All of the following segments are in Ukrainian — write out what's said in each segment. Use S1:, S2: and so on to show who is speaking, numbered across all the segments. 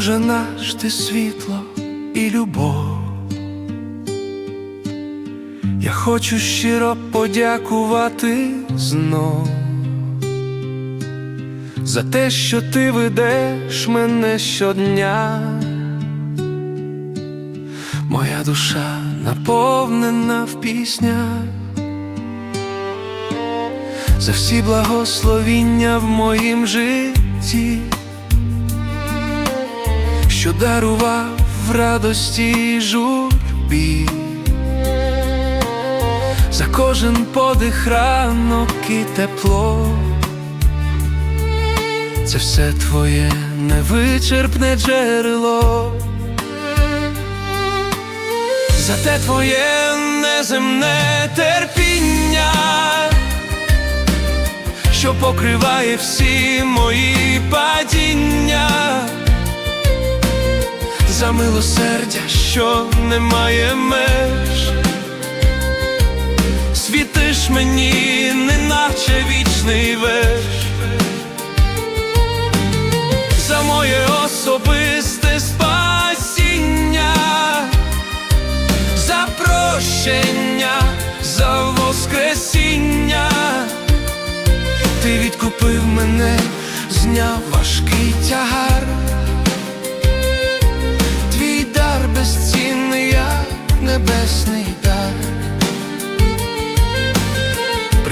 S1: Боже наш ти світло і любов. Я хочу щиро подякувати знов за те, що ти ведеш мене щодня. Моя душа наповнена в піснях за всі благословіння в моїм житті, що дарував в радості й журбі, за кожен подих ранок і тепло. Це все твоє невичерпне джерело. За те твоє неземне терпіння, що покриває всі мої падіння, за милосердя, що не має меж, світиш мені, неначе вічний веш,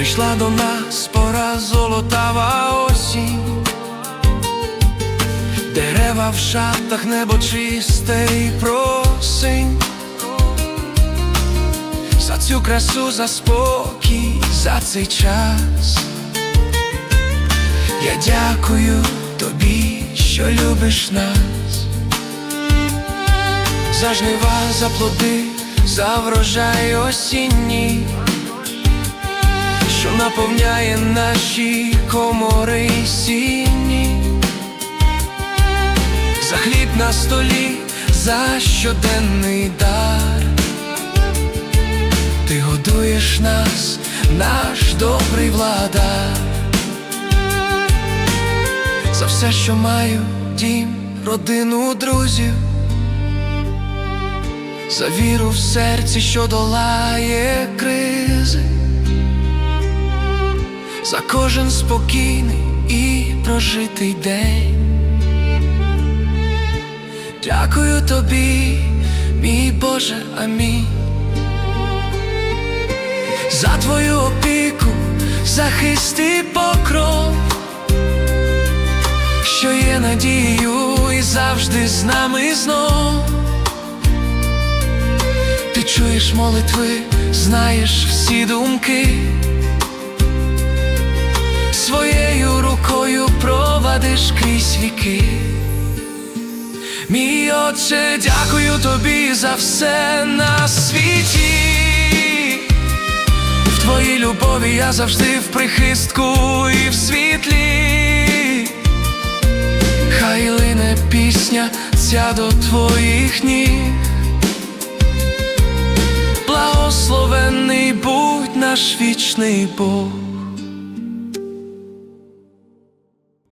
S1: Прийшла до нас пора золотава осінь, дерева в шатах, небо чисте і просинь. За цю красу, за спокій, за цей час. Я дякую тобі, що любиш нас, за жнива, за плоди, за врожай осінній, наповняє наші комори сіні, за хліб на столі, за щоденний дар. Ти годуєш нас, наш добрий владар. За все, що маю, дім, родину, друзів, за віру в серці, що долає кризи, кожен спокійний і прожитий день. Дякую тобі, мій Боже, амінь за твою опіку, захист покров, що є надією і завжди з нами знов. Ти чуєш молитви, знаєш всі думки, своєю рукою провадиш крізь віки. Мій отче, дякую тобі за все на світі. В твоїй любові я завжди в прихистку і в світлі. Хай лине пісня ця до твоїх ніг. Благословенний будь наш вічний Бог.